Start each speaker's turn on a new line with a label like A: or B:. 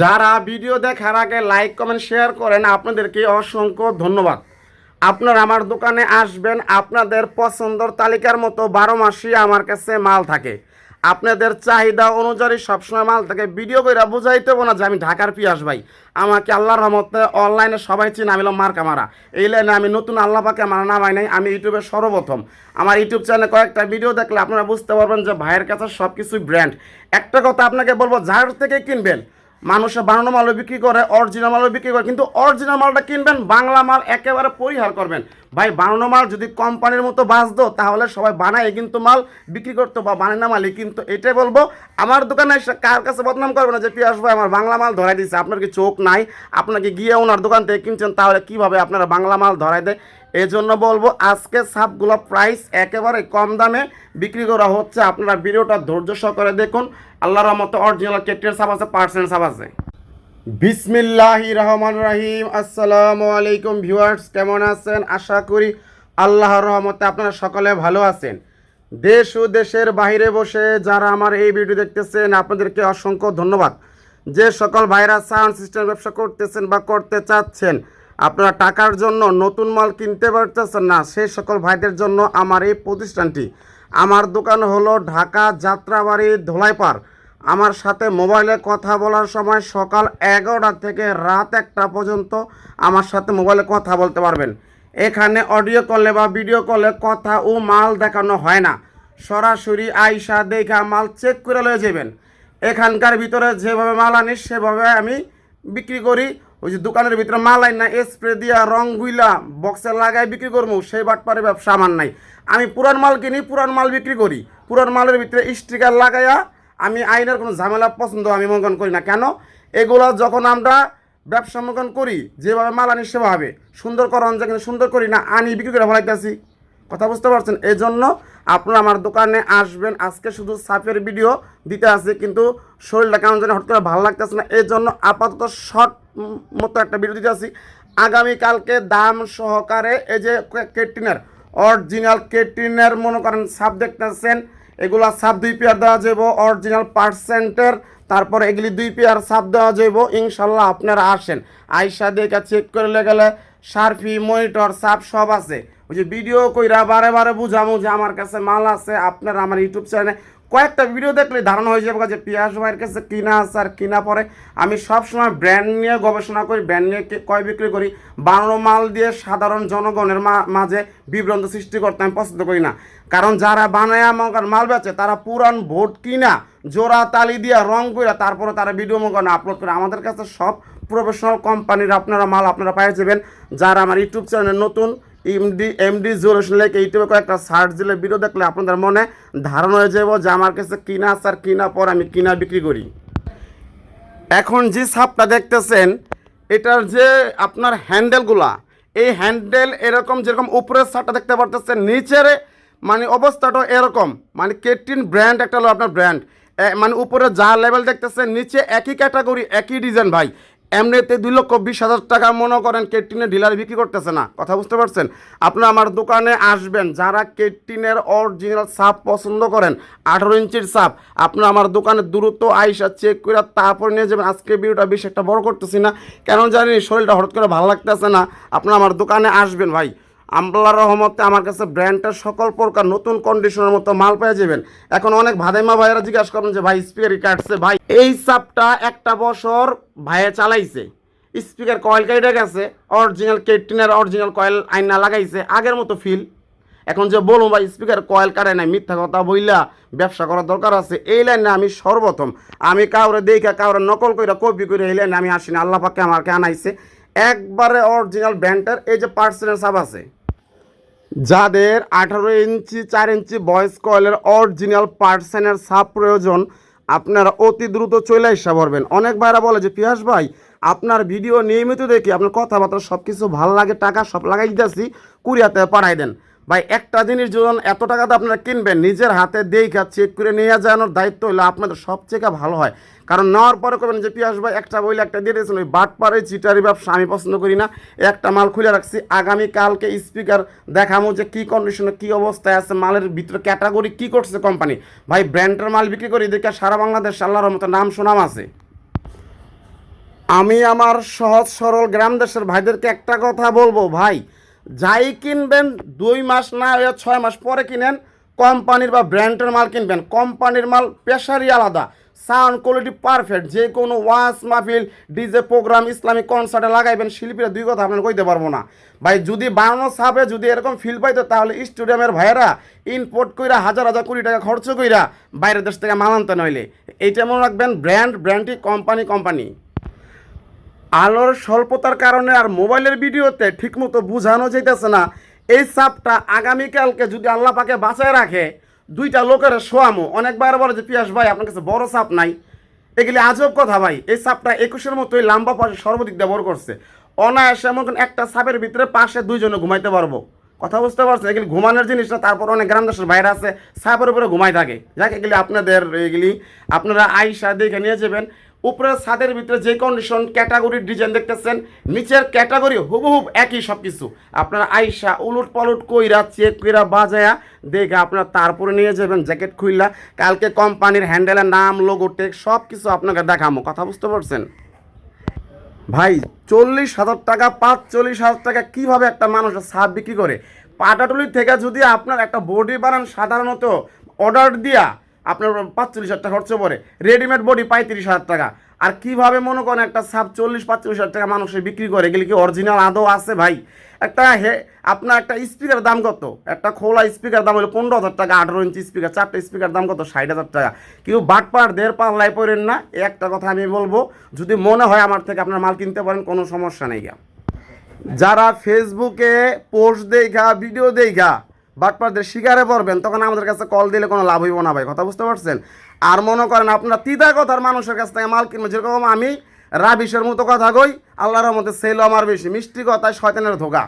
A: যারা ভিডিও দেখার আগে লাইক, কমেন্ট, শেয়ার করেন, আপনাদেরকে অসংখ্য ধন্যবাদ। আপনারা আমার দোকানে আসবেন, আপনাদের পছন্দর তালিকার মতো বারো মাসই আমার কাছে মাল থাকে। আপনাদের চাহিদা অনুযায়ী সবসময় মাল থাকে। ভিডিও করে বুঝাইতে না যে আমি ঢাকার পিয়াস ভাই। আমাকে আল্লাহর রহমতে অনলাইনে সবাই চিনে, আমি মার্কা মারা। এই লাইনে আমি নতুন আল্লাহ পাকে আমার নামাই নাই, আমি ইউটিউবে সর্বপ্রথম। আমার ইউটিউব চ্যানেলে কয়েকটা ভিডিও দেখলে আপনারা বুঝতে পারবেন যে ভাইয়ের কাছে সব কিছুই ব্র্যান্ড একটা কথা আপনাকে বলব, যার থেকে কিনবেন মানুষে বানানো মালও বিক্রি করে অরিজিনাল মালও বিক্রি করে, কিন্তু অরিজিনাল মালটা কিনবেন, বাংলা মাল একেবারে পরিহার করবেন। ভাই, বানানো মাল যদি কোম্পানির মতো বাঁচতো, তাহলে সবাই বানায় কিন্তু মাল বিক্রি করতো বা বানায় না মালই। কিন্তু এটাই বলব, আমার দোকানে কার কাছে বদনাম করবে না যে, পিয়াস ভাই, আমার বাংলা মাল ধরাই দিয়েছে আপনার কি চোখ নাই? আপনাকে গিয়ে ওনার দোকান থেকে কিনছেন, তাহলে কীভাবে আপনারা বাংলা মাল ধরাই দেয়? এই জন্য বলব, আজকে সাপগুলো প্রাইস একেবারে কম দামে বিক্রি করা হচ্ছে। আপনারা ভিডিওটা ধৈর্য সহকারে দেখুন। আল্লাহর রহমতে অরিজিনাল কেটের সাপ আছে পার্সেন্ট সাপ আছে। বিসমিল্লাহ রহমান রাহিম। আসসালামু আলাইকুম ভিউয়ার্স, কেমন আছেন? আশা করি আল্লাহর রহমতে আপনারা সকলে ভালো আছেন। দেশ ও দেশের বাইরে বসে যারা আমার এই ভিডিও দেখতেছেন, আপনাদেরকে অসংখ্য ধন্যবাদ। যে সকল ভাইরা সাউন্ড সিস্টেম ব্যবসা করতেছেন বা করতে চাচ্ছেন, আপনারা টাকার জন্য নতুন মাল কিনতে পারতেছেন না, সেই সকল ভাইদের জন্য আমার এই প্রতিষ্ঠানটি। আমার দোকান হলো ঢাকা যাত্রাবাড়ি ধোলাইপাড়। আমার সাথে মোবাইলে কথা বলার সময় সকাল এগারোটা থেকে রাত একটা পর্যন্ত আমার সাথে মোবাইলে কথা বলতে পারবেন। এখানে অডিও কলে বা ভিডিও কলে কথা ও মাল দেখানো হয় না। সরাসরি আইসা দেখা মাল চেক করে লয়ে যাবেন। এখানকার ভিতরে যেভাবে মাল আনি, সেভাবে আমি বিক্রি করি। ওই যে দোকানের ভিতরে মাল আই না স্প্রে দিয়া রং গুইলা বক্সে লাগাই বিক্রি করব, সেই বাটপারে ব্যবসা আমার নাই। আমি পুরান মাল কিনি, পুরান মাল বিক্রি করি। পুরান মালের ভিতরে স্টিকার লাগাইয়া আমি আইনের কোনো ঝামেলা পছন্দ আমি মঙ্গন করি না। কেন? এগুলো যখন আমরা ব্যবসা মঙ্গন করি, যেভাবে মাল আনি সেভাবে। সুন্দর করন যে কিন্তু সুন্দর করি না, আনি বিক্রি করে ভালো ফেলাইতেছি। কথা বুঝতে পারছেন? এই জন্য আপনারা আমার দোকানে আসবেন, আজকে শুধু সাফের ভিডিও দিতে আছে, কিন্তু শরীরটা কেমন যেন হঠাৎ করে ভালো লাগতেছে না। এই জন্য আপাতত শর্ট মতো একটা ভিডিও দিতে আসি আগামীকালকে দাম সহকারে এই যে কেটিনের অরিজিনাল কেটিনের মনে করেন সাপ দেখতেছেন এগুলা সাপ দুই পেয়ার দেওয়া যাব অরিজিনাল পার্সেন্টের তারপর এগুলি দুই পেয়ার সাপ দেওয়া যাব ইনশাল্লাহ আপনারা আসেন, আইসা দেখে চেক করে গেলে সার্ফি মনিটর সাপ সব আছে। ওই যে ভিডিও কইরা বারে বারে বুঝামু যে আমার কাছে মাল আছে, আপনারা আমার ইউটিউব চ্যানেলে কয়েকটা ভিডিও দেখলে ধারণা হয়ে যাবে যে পিয়াস ভাইয়ের কাছে কিনা আছে আর কিনা পরে। আমি সবসময় ব্র্যান্ড নিয়ে গবেষণা করি ব্র্যান্ড নিয়ে কয় বিক্রি করি। বানানো মাল দিয়ে সাধারণ জনগণের মাঝে বিভ্রান্ত সৃষ্টি করতে আমি পছন্দ করি না। কারণ যারা বানায় আমার মাল বেচে, তারা পুরান ভোট কিনা, জোড়া তালি দিয়া রং কইরা তারপরে তারা ভিডিও মগানো আপলোড করে। আমাদের কাছে সব প্রফেশনাল কোম্পানির আপনারা মাল আপনারা পাই যাবেন। যারা আমার ইউটিউব চ্যানেল নতুন এমডি এমডি জোরেশন লেখে ইউটিউবে কয়েকটা সার্চ দিলে ভিডিও দেখলে আপনাদের মনে ধারণা হয়ে যাব যে আমার কাছে কিনা আর কিনা পর আমি কিনা বিক্রি করি। এখন যে সাপটা দেখতেছেন, এটার যে আপনার হ্যান্ডেলগুলা এই হ্যান্ডেল এরকম যেরকম উপরের সাপটা দেখতে পারতেছেন, নিচের মানে অবস্থাটা এরকম মানে কেটিন ব্র্যান্ড একটা হলো আপনার ব্র্যান্ড মানে উপরে যা লেভেল দেখতেছেন, নিচে একই ক্যাটাগরি একই ডিজাইন ভাই। এমনিতে দুই লক্ষ বিশ হাজার টাকা মনে করেন কেটিনের ডিলার বিক্রি করতেছে না। কথা বুঝতে পারছেন? আপনি আমার দোকানে আসবেন, যারা কেটিনের অরিজিনাল সাপ পছন্দ করেন, আঠারো ইঞ্চির সাপ আপনি আমার দোকানে দ্রুত আইসা চেক করে তারপর নিয়ে যাবেন। আজকে ভিডিওটা বেশ একটা বড় করতেছি না, কেন জানি শরীরটা হঠাৎ করে ভালো লাগতেছে না। আপনি আমার দোকানে আসবেন ভাই। আল্লাহর রহমতে আমার কাছে ব্র্যান্ডের সকল প্রকার নতুন কন্ডিশনের মতো মাল পেয়ে যাবেন। এখন অনেক ভাদাইমা ভাইয়েরা জিজ্ঞাসা করেন যে, ভাই স্পিকারই কাটছে? ভাই, এই সাপটা একটা বছর ভাইয়ে চালাইছে। স্পিকার কয়েল কেটে গেছে অরিজিনাল কেটিনের অরিজিনাল কয়েল আইনা লাগাইছে, আগের মতো ফিল এখন যে বলুন ভাই স্পিকার কয়েল কাটে নাই, মিথ্যা কথা বইলা ব্যবসা করার দরকার আছে। এই লাইনে আমি সর্বপ্রথম, আমি কাউরে দেখা কাউরে নকল করে কপি করে এই লাইনে আমি আসিনি। আল্লাহ পাকে আমাকে আনাইছে। একবারে অরিজিনাল ব্র্যান্ডের এই যে পার্সেন্টের সাপ আছে। যাদের আঠারো ইঞ্চি, চার ইঞ্চি বয়েস কয়েলের অরিজিনাল পার্সেনের সাপ প্রয়োজন, আপনারা অতি দ্রুত চলে আসা পারবেন। অনেক ভাইরা বলে যে পিয়াস ভাই, আপনার ভিডিও নিয়মিত দেখি, আপনার কথাবার্তা সব কিছু ভালো লাগে, টাকা সব লাগাই দিতেছি কুরিয়াতে পাঠাই দেন। ভাই, একটা জিনিস যখন এত টাকাতে আপনারা কিনবেন, নিজের হাতে দেখা চেক করে নিয়ে যাওয়ানোর দায়িত্ব হলে আপনাদের সবচেয়ে ভালো হয়। কারণ নেওয়ার পরে করবেন যে পিয়াস ভাই, একটা বইলে একটা দিয়ে দিয়েছেন, ওই বাট পারে চিটারি ব্যবসা আমি পছন্দ করি না। একটা মাল খুলে রাখছি আগামী কালকে স্পিকার দেখামো যে কী কন্ডিশনে কী অবস্থায় আছে, মালের ভিতরে ক্যাটাগরি কী করছে কোম্পানি ভাই ব্র্যান্ডের মাল বিক্রি করি, দেখে সারা বাংলাদেশ আল্লাহর মতো নাম সুনাম আছে। আমি আমার সহজ সরল গ্রাম দেশের ভাইদেরকে একটা কথা বলব, ভাই যাই কিনবেন, দুই মাস না হয়ে ছয় মাস পরে কিনেন, কোম্পানির বা ব্র্যান্ডের মাল কিনবেন। কোম্পানির মাল পেশারই আলাদা। সাউন্ড কোয়ালিটি পারফেক্ট যে কোনো ওয়াস মাহফিল, ডিজে প্রোগ্রাম, ইসলামিক কনসার্টে লাগাইবেন, শিল্পীরা দুই কথা আপনার কইতে পারব না। ভাই, যদি বানানো সাপে যদি এরকম ফিল পাইতো, তাহলে স্টেডিয়ামের ভাইয়েরা ইনপোর্ট কইরা, হাজার হাজার কোটি টাকা খরচ কইরা বাইরের দেশ থেকে মাল আনতে নইলে। এইটা মনে রাখবেন ব্র্যান্ড ব্র্যান্ডটি কোম্পানি কোম্পানি আলোর স্বল্পতার কারণে আর মোবাইলের ভিডিওতে ঠিকমতো বোঝানো যাইতেছে না। এই সাপটা আগামীকালকে যদি আল্লাহ পাকে বাঁচায় রাখে, দুইটা লোকের শোয়ামো। অনেকবার বলে যে, পিয়াস ভাই, আপনার কাছে বড় সাপ নাই। এগুলি আজব কথা ভাই। এই সাপটা একুশের মতোই লাম্বা পাশে সর্বাধিক ব্যবহার করছে। অনায়াসে এমন একটা সাপের ভিতরে পাশে দুইজনে ঘুমাইতে পারব। কথা বুঝতে পারছেন? এগুলি ঘুমানোর জিনিস না তারপর অনেক গ্রাম দেশের বাইরে আছে, সাপের উপরে ঘুমাই থাকে। যাক, এগুলি আপনাদের, এগুলি আপনারা আইসা দেখে নিয়ে যাবেন। উপরের ছাদের ভিতরে যে কন্ডিশন ক্যাটাগরির ডিজাইন দেখতেছেন, নিচের ক্যাটাগরি হুবহুব একই সব কিছু আপনারা আইসা উলট পালট কইরা চেক কইরা বাজায়া দেখে আপনারা তারপরে নিয়ে যাবেন জ্যাকেট খুললা কালকে কোম্পানির হ্যান্ডেলের নাম লোগো টেক সব কিছু আপনাকে দেখামো। কথা বুঝতে পারছেন? ভাই, চল্লিশ হাজার টাকা পাঁচ চল্লিশ হাজার টাকা কীভাবে একটা মানুষ সাপ বিক্রি করে? পাটাটুলি থেকে যদি আপনার একটা বডি বানান সাধারণত অর্ডার দিয়া আপনার পাঁচচল্লিশ হাজার টাকা খরচ পড়ে। রেডিমেড বডি পঁয়ত্রিশ হাজার টাকা। আর কীভাবে মনে করেন একটা সাপ চল্লিশ পাঁচচল্লিশ হাজার টাকা মানুষে বিক্রি করে, এগুলি কি অরিজিনাল আদৌ আছে ভাই? একটা হে আপনার একটা স্পিকার দাম কত? একটা খোলা স্পিকার দাম হলো পনেরো হাজার টাকা, আঠারো ইঞ্চি স্পিকার চারটে স্পিকার দাম কত? ষাট হাজার টাকা। কিন্তু বাটপার দেড় পার পাল্লায় পড়েন না। একটা কথা আমি বলব, যদি মনে হয় আমার থেকে আপনার মাল কিনতে পারেন, কোনো সমস্যা নেই যারা ফেসবুকে পোস্ট দেখা ভিডিও দেখা বাটপারদের শিকারে পড়বেন, তখন আমাদের কাছে কল দিলে কোনো লাভ হইব না ভাই, কথা বুঝতে পারছেন? আর মনে করেন আপনারা তিতা কথার মানুষের কাছ থেকে মাল কিনবেন যেরকম আমি রাবিশের মতো কথা কই, আল্লাহর মধ্যে সেলো আমার বেশি, মিষ্টি কথায় শয়তানের ধোকা।